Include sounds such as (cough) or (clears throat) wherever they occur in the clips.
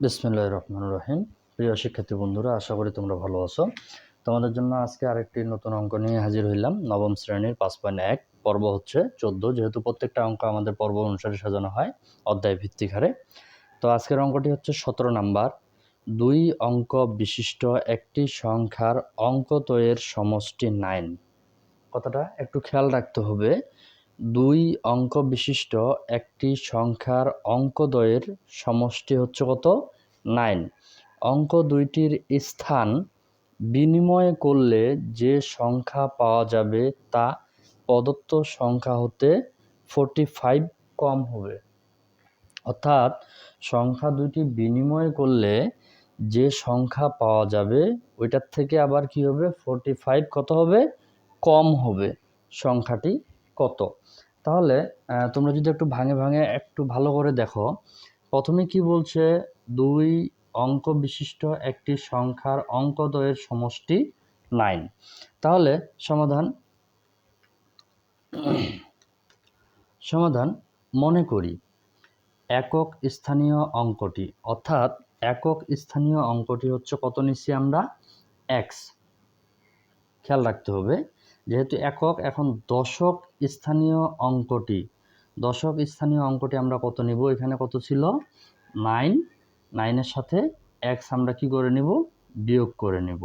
বিসমুল্লাহ রহমান রহিম। প্রিয় শিক্ষার্থী বন্ধুরা, আশা করি তোমরা ভালো আছো। তোমাদের জন্য আজকে আরেকটি নতুন অঙ্ক নিয়ে হাজির হইলাম। নবম শ্রেণির পাঁচ পয়েন্ট এক। পর্ব হচ্ছে চোদ্দ। যেহেতু প্রত্যেকটা অঙ্ক আমাদের পর্ব অনুসারে সাজানো হয় অধ্যায় ভিত্তিক হারে। তো আজকের অঙ্কটি হচ্ছে সতেরো নাম্বার। দুই অঙ্ক বিশিষ্ট একটি সংখ্যার অঙ্ক অঙ্কতয়ের সমষ্টি নাইন। কথাটা একটু খেয়াল রাখতে হবে। দুই অঙ্ক বিশিষ্ট একটি সংখ্যার অঙ্কদ্বয়ের সমষ্টি হচ্ছে কত? নাইন। অঙ্ক দুইটির স্থান বিনিময় করলে যে সংখ্যা পাওয়া যাবে তা প্রদত্ত সংখ্যা হতে ফোরটি ফাইভ কম হবে। অর্থাৎ সংখ্যা দুইটি বিনিময় করলে যে সংখ্যা পাওয়া যাবে ওইটার থেকে আবার কি হবে? ফোরটি ফাইভ কত হবে? কম হবে সংখ্যাটি। কত? তাহলে তোমরা যদি একটু ভাঙে ভাঙে একটু ভালো করে দেখো, প্রথমে কি বলছে? দুই অঙ্ক বিশিষ্ট একটি সংখ্যার অঙ্কদ্বয়ের সমষ্টি নাইন। তাহলে, সমাধান সমাধান মনে করি, একক স্থানীয় অঙ্কটি, অর্থাৎ একক স্থানীয় অঙ্কটি হচ্ছে কত নিচ্ছি আমরা? এক্স। খেয়াল রাখতে হবে। যেহেতু একক, এখন দশক স্থানীয় অঙ্কটি। দশক স্থানীয় অঙ্কটি আমরা কত নিব? এখানে কত ছিল? নাইন। নাইনের সাথে এক্স আমরা কি করে নিব? বিয়োগ করে নিব।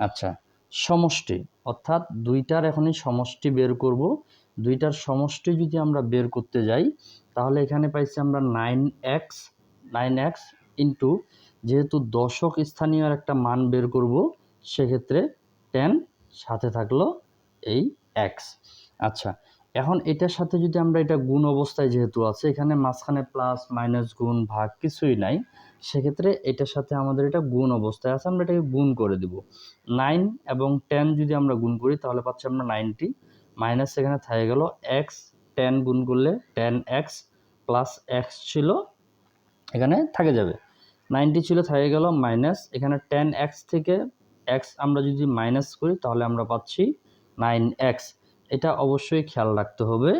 আচ্ছা সমষ্টি। অর্থাৎ দুইটার এখনই সমষ্টি বের করব। দুইটার সমষ্টি যদি আমরা বের করতে যাই, তাহলে এখানে পাইছি আমরা nine x nine x into, যেহেতু দশক স্থানীয় একটা মান বের করব, সেক্ষেত্রে টেন সাথে থাকল এই এক্স আচ্ছা এখন এটার সাথে যদি আমরা এটা গুণ অবস্থায় যেহেতু আছে, এখানে মাঝখানে প্লাস মাইনাস গুণ, ভাগ কিছুই নাই, সেক্ষেত্রে এটার সাথে আমাদের এটা গুণ অবস্থায় আছে, আমরা এটাকে গুণ করে দিব। নাইন এবং টেন যদি আমরা গুণ করি, তাহলে পাচ্ছি আমরা নাইনটি মাইনাস এখানে থাকে গেল এক্স টেন গুণ করলে টেন এক্স প্লাস এক্স ছিল, এখানে থাকে যাবে। নাইনটি ছিল থাকে গেল মাইনাস এখানে টেন এক্স থেকে এক্স আমরা যদি মাইনাস করি, তাহলে আমরা পাচ্ছি নাইন এক্স। এটা অবশ্যই খেয়াল রাখতে হবে।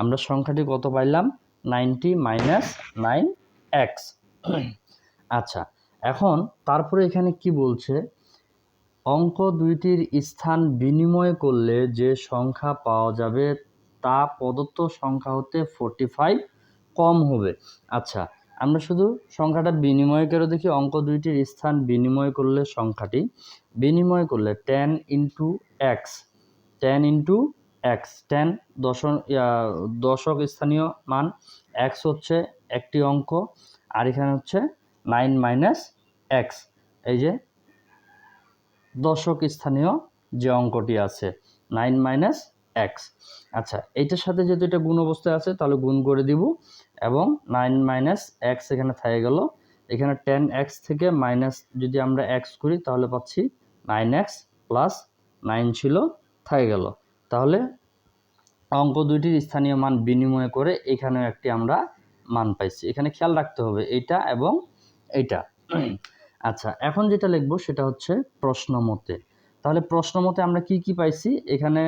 আমরা সংখ্যাটি কত পাইলাম? Ninety minus nine x. আচ্ছা এখন তারপরে এখানে কি বলছে? অঙ্ক দুইটির স্থান বিনিময় করলে যে সংখ্যা পাওয়া যাবে তা প্রদত্ত সংখ্যা হতে ফোরটি ফাইভ কম হবে। আচ্ছা আমরা শুধু সংখ্যাটা বিনিময় করে দেখি। অঙ্ক দুইটির স্থান বিনিময় করলে সংখ্যাটি বিনিময় করলে ten into x ten into x ten দশক দশক স্থানীয় মান এক্স হচ্ছে একটি অঙ্ক, আর এখানে হচ্ছে নাইন মাইনাস এক্স এই যে দশক স্থানীয় যে অঙ্কটি আছে নাইন মাইনাস এক্স আচ্ছা এইটার সাথে যেহেতু এটা গুণ অবস্থায় আছে, তাহলে গুণ করে দিব, এবং নাইন মাইনাস এক্স এখানে থাকে গেল। এখানে টেন এক্স থেকে মাইনাস যদি আমরা এক্স করি, তাহলে পাচ্ছি নাইন এক্স প্লাস নাইন ছিল থাকে গেল। তাহলে অঙ্ক দুইটির স্থানীয় মান বিনিময় করে এখানেও একটি আমরা মান পাইছি। এখানে খেয়াল রাখতে হবে এইটা এবং এইটা। (clears throat) আচ্ছা এখন যেটা লিখব সেটা হচ্ছে প্রশ্ন মতে। তাহলে প্রশ্ন মতে আমরা কি কি পাইছি? এখানে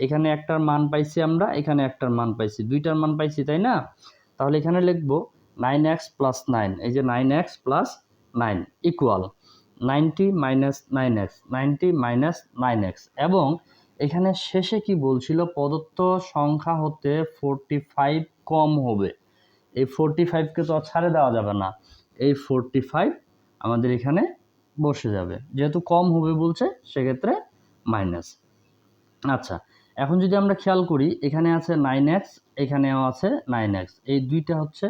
এখানে একটার মান পাইছি আমরা, এখানে একটার মান পাইছি। দুইটার মান পাইছি, তাই না? তাহলে এখানে লিখব নাইন এক্স প্লাস নাইন এই যে nine x plus nine equal ninety minus nine x ninety minus nine x এবং এখানে শেষে কি বলছিল? প্রদত্ত সংখ্যা হতে ফোরটি ফাইভ কম হবে। এই ফোরটি ফাইভকে তো ছাড়ে দেওয়া যাবে না। এই ফোরটি ফাইভ আমাদের এখানে বসে যাবে। যেহেতু কম হবে বলছে, সেক্ষেত্রে মাইনাস আচ্ছা এখন যদি আমরা খেয়াল করি, এখানে আছে নাইন এক্স এখানেও আছে নাইন এক্স এই দুইটা হচ্ছে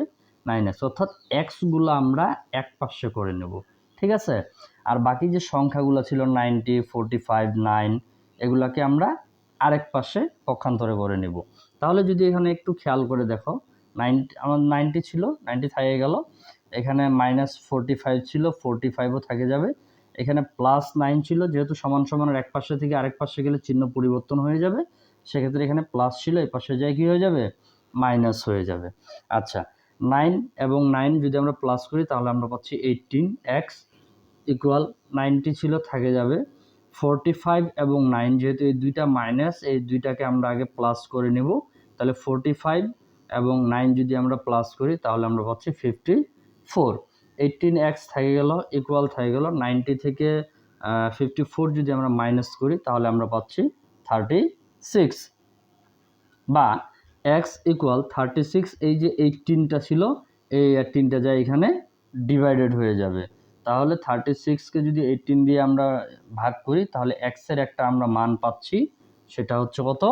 নাইন এক্স অর্থাৎ এক্সগুলো আমরা এক পাশে করে নেব। ঠিক আছে? আর বাকি যে সংখ্যাগুলো ছিল নাইনটি ফোরটি ফাইভ নাইন এগুলাকে আমরা আরেক পাশে পক্ষান্তরে করে নেব। তাহলে যদি এখানে একটু খেয়াল করে দেখো নাইনটি আমার নাইনটি ছিল, নাইনটি থাকে গেল। এখানে মাইনাস ফোরটি ফাইভ ছিল, ফোরটি ফাইভও থাকে যাবে। এখানে প্লাস নাইন ছিল, যেহেতু সমান সমানের এক পাশে থেকে আরেক পাশে গেলে চিহ্ন পরিবর্তন হয়ে যাবে। সেক্ষেত্রে এখানে প্লাস ছিল, এই পাশে যায় কী হয়ে যাবে? মাইনাস হয়ে যাবে। আচ্ছা নাইন এবং নাইন যদি আমরা প্লাস করি, তাহলে আমরা পাচ্ছি এইটিন এক্স ইকুয়াল নাইনটি ছিল, থাকে যাবে। ফোরটি ফাইভ এবং নাইন যেহেতু এই দুইটা মাইনাস এই দুইটাকে আমরা আগে প্লাস করে নেব। তাহলে ফোরটি ফাইভ এবং নাইন যদি আমরা প্লাস করি, তাহলে আমরা পাচ্ছি ফিফটি ফোর এইটিন এক্স থেকে গেল ইকুয়াল থেকে গেল নাইনটি থেকে ফিফটি ফোর যদি আমরা মাইনাস করি, তাহলে আমরা পাচ্ছি থার্টি সিক্স বা এক্স ইকুয়াল থার্টি সিক্স এই যে এইটিনটা ছিল, এই এইটিনটা যায় এখানে ডিভাইডেড হয়ে যাবে। তাহলে থার্টি সিক্সকে যদি এইটিন দিয়ে আমরা ভাগ করি, তাহলে এক্সের একটা আমরা মান পাচ্ছি, সেটা হচ্ছে কত?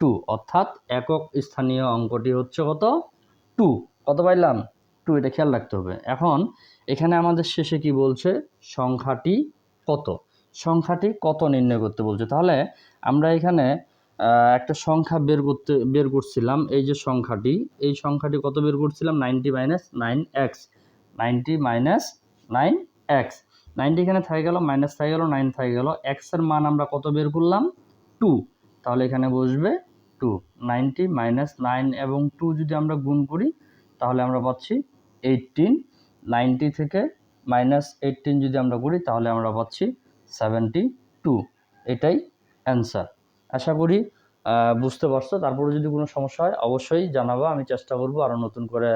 টু অর্থাৎ একক স্থানীয় অঙ্কটি হচ্ছে কত? টু কত পাইলাম? টু এটা খেয়াল রাখতে হবে। এখন এখানে আমাদের শেষে কি বলছে? সংখ্যাটি কত? সংখ্যাটি কত নির্ণয় করতে বলছে? তাহলে আমরা এখানে একটা সংখ্যা বের করতে, বের করছিলাম, এই যে সংখ্যাটি, এই সংখ্যাটি কত বের করছিলাম? Ninety minus nine x ninety minus nine x. Ninety এখানে থেকে গেল, মাইনাস থেকে গেল, নাইন থেকে গেল। এক্সের মান আমরা কত বের করলাম? টু। তাহলে এখানে বসবে টু। নাইনটি মাইনাস নাইন এবং টু যদি আমরা গুণ করি, তাহলে আমরা পাচ্ছি এইটিন নাইনটি থেকে মাইনাস এইটিন যদি আমরা করি, তাহলে আমরা পাচ্ছি সেভেন্টি টু। এটাই অ্যান্সার। আশা করি বুঝতে পারছ। তারপরে যদি কোনো সমস্যা হয়, অবশ্যই জানাব। আমি চেষ্টা করব আরও নতুন করে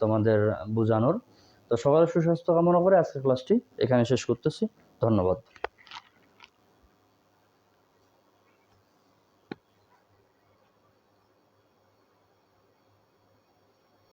তোমাদের বোঝানোর। তো সকালে সুস্বাস্থ্য কামনা করে আজকের ক্লাসটি এখানে শেষ করতেছি। ধন্যবাদ।